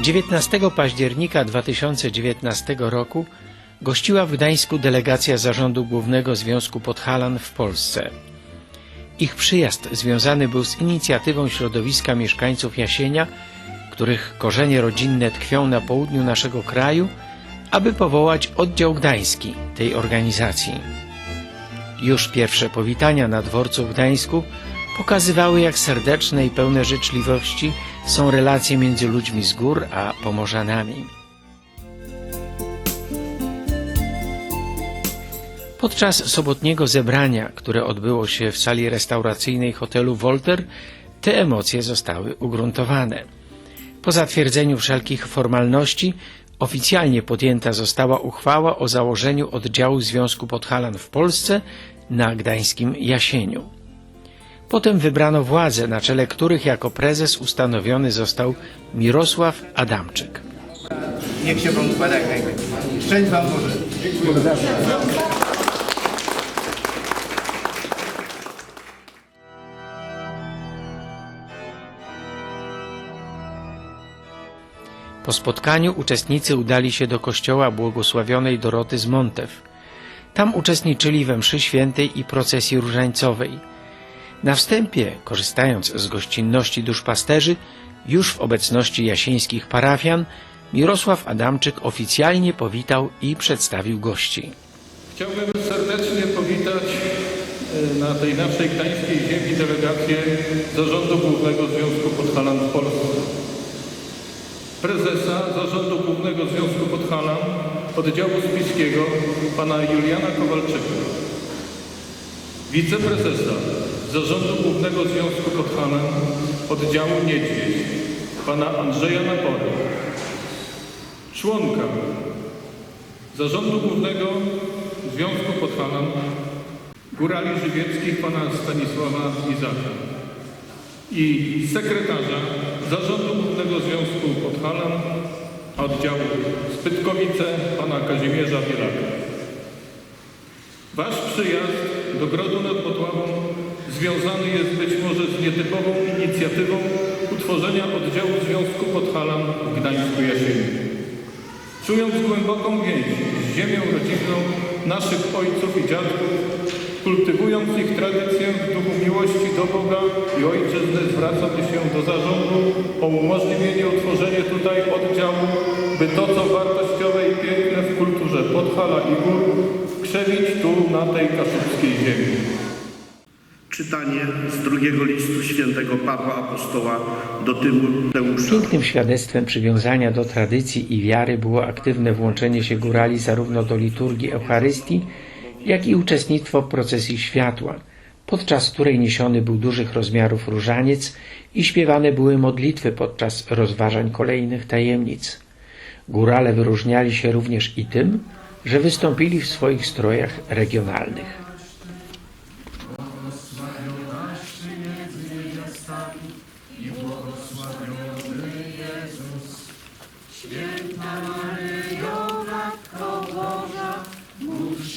19 października 2019 roku gościła w Gdańsku delegacja Zarządu Głównego Związku Podhalan w Polsce. Ich przyjazd związany był z inicjatywą środowiska mieszkańców Jasienia, których korzenie rodzinne tkwią na południu naszego kraju, aby powołać oddział gdański tej organizacji. Już pierwsze powitania na dworcu w Gdańsku pokazywały, jak serdeczne i pełne życzliwości są relacje między ludźmi z gór a Pomorzanami. Podczas sobotniego zebrania, które odbyło się w sali restauracyjnej hotelu Volter, te emocje zostały ugruntowane. Po zatwierdzeniu wszelkich formalności oficjalnie podjęta została uchwała o założeniu oddziału Związku Podhalan w Polsce na gdańskim Jasieniu. Potem wybrano władze, na czele których jako prezes ustanowiony został Mirosław Adamczyk. Niech się Wam układa jak najlepiej. Szczęść Wam Boże. Po spotkaniu uczestnicy udali się do kościoła błogosławionej Doroty z Montew. Tam uczestniczyli we mszy świętej i procesji różańcowej. Na wstępie, korzystając z gościnności duszpasterzy, już w obecności jasieńskich parafian, Mirosław Adamczyk oficjalnie powitał i przedstawił gości. Chciałbym serdecznie powitać e, na tej naszej gdańskiej ziemi delegację Zarządu Głównego Związku Podhalan w Polsce. Prezesa Zarządu Głównego Związku Podhalan Oddziału Spiskiego pana Juliana Kowalczyka. Wiceprezesa Zarządu Głównego Związku Podhalan Oddziału Niedźwiedź pana Andrzeja Napory. Członka Zarządu Głównego Związku Podhalan Górali Żywieckich pana Stanisława Izaka i sekretarza Zarządu Głównego Związku Podhalan Oddziału Spytkowice pana Kazimierza Bielaka. Wasz przyjazd do Grodu nad Podławą związany jest być może z nietypową inicjatywą utworzenia oddziału Związku Podhalan w Gdańsku Jasieniu. Czując głęboką więź z ziemią rodzinną naszych ojców i dziadków, kultywując ich tradycję w duchu miłości do Boga i Ojczyzny, zwracamy się do zarządu o umożliwienie utworzenia tutaj oddziału, by to, co wartościowe i piękne w kulturze Podhala i Gór, krzewić tu, na tej kaszubskiej ziemi. Czytanie z drugiego listu świętego Pawła Apostoła do Tymoteusza. Pięknym świadectwem przywiązania do tradycji i wiary było aktywne włączenie się górali zarówno do liturgii Eucharystii, jak i uczestnictwo w procesji światła, podczas której niesiony był dużych rozmiarów różaniec i śpiewane były modlitwy podczas rozważań kolejnych tajemnic. Górale wyróżniali się również i tym, że wystąpili w swoich strojach regionalnych.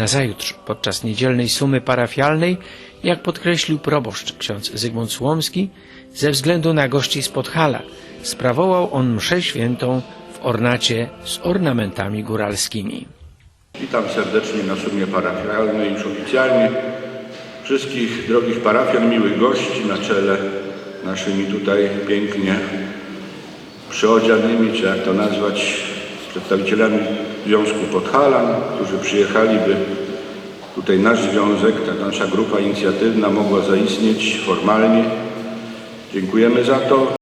Nazajutrz, podczas niedzielnej sumy parafialnej, jak podkreślił proboszcz ksiądz Zygmunt Słomski, ze względu na gości z Podhala, sprawował on mszę świętą w ornacie z ornamentami góralskimi. Witam serdecznie na sumie parafialnej już oficjalnie wszystkich drogich parafian, miłych gości na czele naszymi tutaj pięknie przyodzianymi, czy jak to nazwać, przedstawicielami Związku Podhalan, którzy przyjechali, by tutaj nasz związek, ta nasza grupa inicjatywna mogła zaistnieć formalnie. Dziękujemy za to.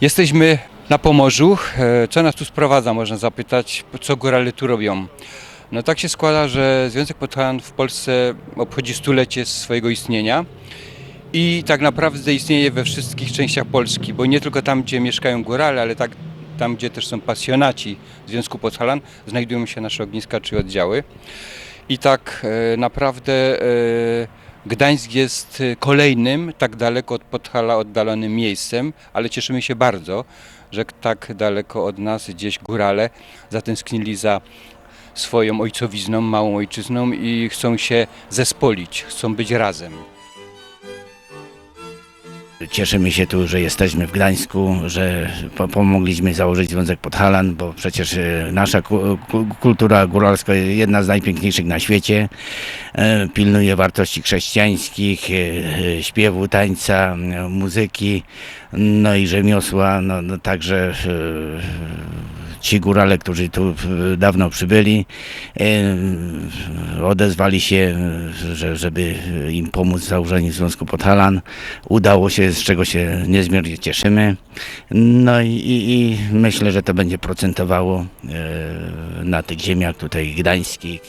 Jesteśmy na Pomorzu. E, Co nas tu sprowadza, można zapytać, co górale tu robią? No tak się składa, że Związek Podhalan w Polsce obchodzi stulecie swojego istnienia i tak naprawdę istnieje we wszystkich częściach Polski, bo nie tylko tam, gdzie mieszkają górale, ale tak tam, gdzie też są pasjonaci Związku Podhalan, znajdują się nasze ogniska czy oddziały. I tak e, naprawdę e, Gdańsk jest e, kolejnym tak daleko od Podhala oddalonym miejscem, ale cieszymy się bardzo, że tak daleko od nas gdzieś górale zatęsknili za swoją ojcowizną, małą ojczyzną i chcą się zespolić, chcą być razem. Cieszymy się tu, że jesteśmy w Gdańsku, że po- pomogliśmy założyć Związek Podhalan, bo przecież e, nasza ku- ku- kultura góralska jest jedna z najpiękniejszych na świecie. E, Pilnuje wartości chrześcijańskich, e, śpiewu, tańca, muzyki, no i rzemiosła. No, no także ci górale, którzy tu e, dawno przybyli, e, odezwali się, że, żeby im pomóc w założeniu Związku Podhalan. Udało się, z czego się niezmiernie cieszymy. No i, i, i myślę, że to będzie procentowało e, na tych ziemiach tutaj gdańskich.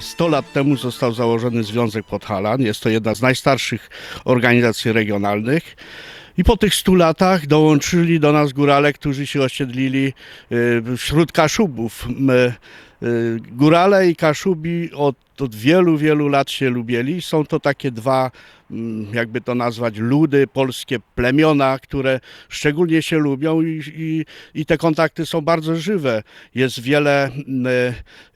100 lat temu został założony Związek Podhalan. Jest to jedna z najstarszych organizacji regionalnych. I po tych 100 latach dołączyli do nas górale, którzy się osiedlili y, wśród Kaszubów. Y, Górale i Kaszubi od, od wielu, wielu lat się lubili. Są to takie dwa, mm, jakby to nazwać, ludy, polskie plemiona, które szczególnie się lubią i, i, i te kontakty są bardzo żywe. Jest wiele mm,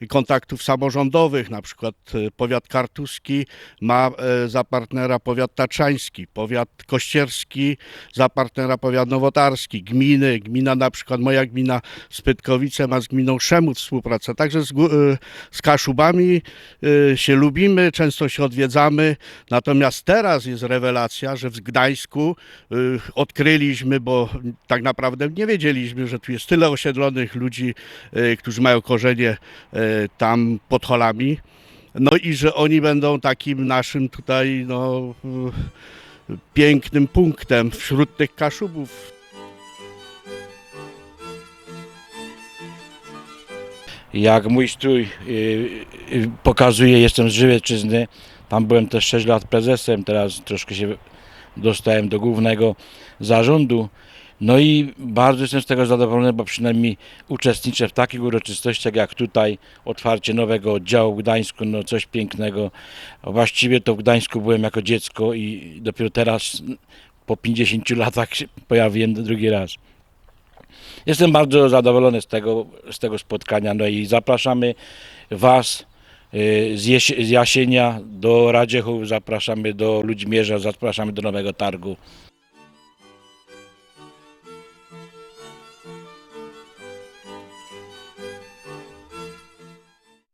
y, kontaktów samorządowych, na przykład y, powiat kartuski ma e, za partnera powiat tatrzański, powiat kościerski za partnera powiat nowotarski, gminy, gmina na przykład moja gmina Spytkowice ma z gminą Szemów współpracę, także z, y, z Kaszubami y, się lubimy, często się odwiedzamy, natomiast teraz jest rewelacja, że w Gdańsku y, odkryliśmy, bo tak naprawdę nie wiedzieliśmy, że tu jest tyle osiedlonych ludzi, y, którzy mają korzenie y, tam pod Holami. No i że oni będą takim naszym tutaj no, pięknym punktem wśród tych Kaszubów. Jak mój strój y, y, pokazuje, jestem z Żywiecczyzny. Tam byłem też 6 lat prezesem, teraz troszkę się dostałem do głównego zarządu. No i bardzo jestem z tego zadowolony, bo przynajmniej uczestniczę w takich uroczystościach jak tutaj, otwarcie nowego oddziału w Gdańsku, no coś pięknego. Właściwie to w Gdańsku byłem jako dziecko i dopiero teraz po 50 latach się pojawiłem drugi raz. Jestem bardzo zadowolony z tego, z tego spotkania. No i zapraszamy Was y, z, Jesie- z Jasienia do Radziechów, zapraszamy do Ludźmierza, zapraszamy do Nowego Targu.